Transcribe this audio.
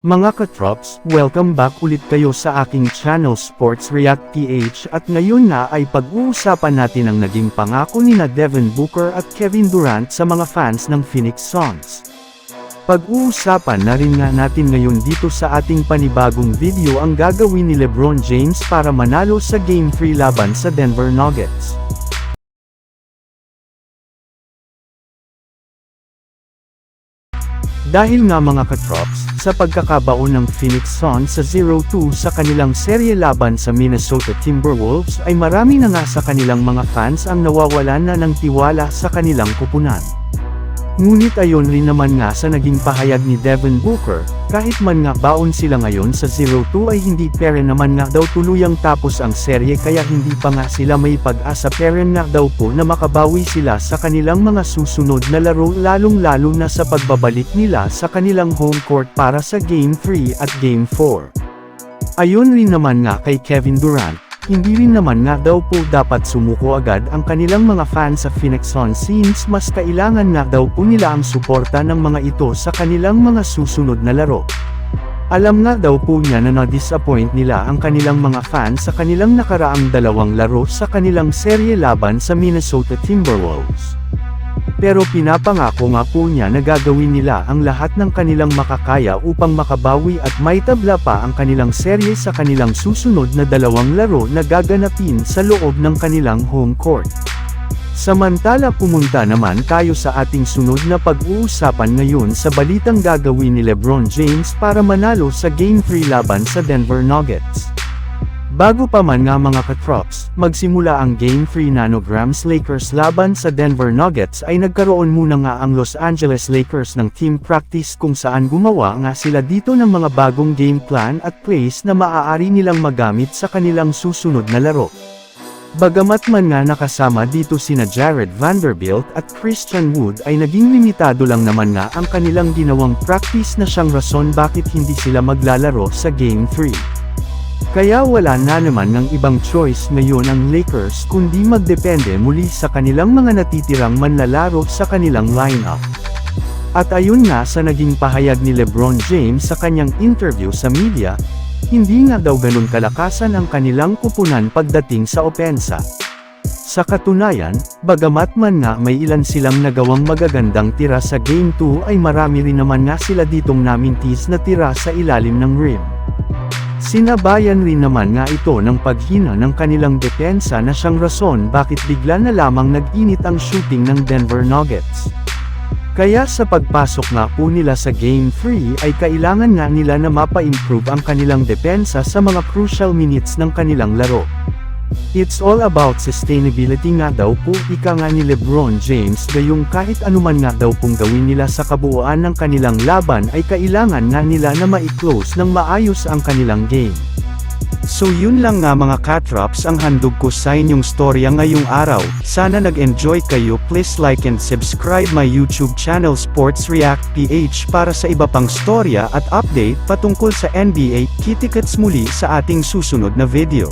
Mga katrops, welcome back ulit kayo sa aking channel Sports React PH at ngayon na ay pag-uusapan natin ang naging pangako ni na Devin Booker at Kevin Durant sa mga fans ng Phoenix Suns. Pag-uusapan na rin nga natin ngayon dito sa ating panibagong video ang gagawin ni Lebron James para manalo sa Game 3 laban sa Denver Nuggets. Dahil nga mga katrops, sa pagkakabaon ng Phoenix Suns sa 0-2 sa kanilang serye laban sa Minnesota Timberwolves ay marami na nga sa kanilang mga fans ang nawawalan na ng tiwala sa kanilang kupunan. Ngunit ayon rin naman nga sa naging pahayag ni Devin Booker, kahit man nga baon sila ngayon sa 0-2 ay hindi pere naman nga daw tuluyang tapos ang serye kaya hindi pa nga sila may pag-asa pere nga daw po na makabawi sila sa kanilang mga susunod na laro lalong lalo na sa pagbabalik nila sa kanilang home court para sa Game 3 at Game 4. Ayon rin naman nga kay Kevin Durant, hindi rin naman nga daw po dapat sumuko agad ang kanilang mga fans sa Phoenix Suns since mas kailangan nga daw po nila ang suporta ng mga ito sa kanilang mga susunod na laro. Alam nga daw po niya na na-disappoint nila ang kanilang mga fans sa kanilang nakaraang dalawang laro sa kanilang serye laban sa Minnesota Timberwolves. Pero pinapangako nga po niya na gagawin nila ang lahat ng kanilang makakaya upang makabawi at may tabla pa ang kanilang serye sa kanilang susunod na dalawang laro na gaganapin sa loob ng kanilang home court. Samantala pumunta naman tayo sa ating sunod na pag-uusapan ngayon sa balitang gagawin ni Lebron James para manalo sa Game 3 laban sa Denver Nuggets. Bago pa man nga mga katrops, magsimula ang Game 3 Nanograms Lakers laban sa Denver Nuggets ay nagkaroon muna nga ang Los Angeles Lakers ng team practice kung saan gumawa nga sila dito ng mga bagong game plan at plays na maaari nilang magamit sa kanilang susunod na laro. Bagamat man nga nakasama dito sina Jared Vanderbilt at Christian Wood ay naging limitado lang naman nga ang kanilang ginawang practice na siyang rason bakit hindi sila maglalaro sa Game 3. Kaya wala na naman ng ibang choice ngayon ang Lakers kundi magdepende muli sa kanilang mga natitirang manlalaro sa kanilang lineup. At ayun nga sa naging pahayag ni Lebron James sa kanyang interview sa media, hindi nga daw ganun kalakasan ang kanilang kupunan pagdating sa opensa. Sa katunayan, bagamat man nga may ilan silang nagawang magagandang tira sa Game 2 ay marami rin naman nga sila ditong namintis na tira sa ilalim ng rim. Sinabayan rin naman nga ito ng paghina ng kanilang depensa na siyang rason bakit bigla na lamang nag-init ang shooting ng Denver Nuggets. Kaya sa pagpasok nga po nila sa Game 3 ay kailangan nga nila na mapa-improve ang kanilang depensa sa mga crucial minutes ng kanilang laro. It's all about sustainability nga daw po ika nga ni Lebron James gayong kahit anuman nga daw pong gawin nila sa kabuuan ng kanilang laban ay kailangan nga nila na ma-close ng maayos ang kanilang game. So yun lang nga mga katrops ang handog ko sa inyong storya ngayong araw, sana nag-enjoy kayo please like and subscribe my YouTube channel Sports React PH para sa iba pang storya at update patungkol sa NBA, kitikets muli sa ating susunod na video.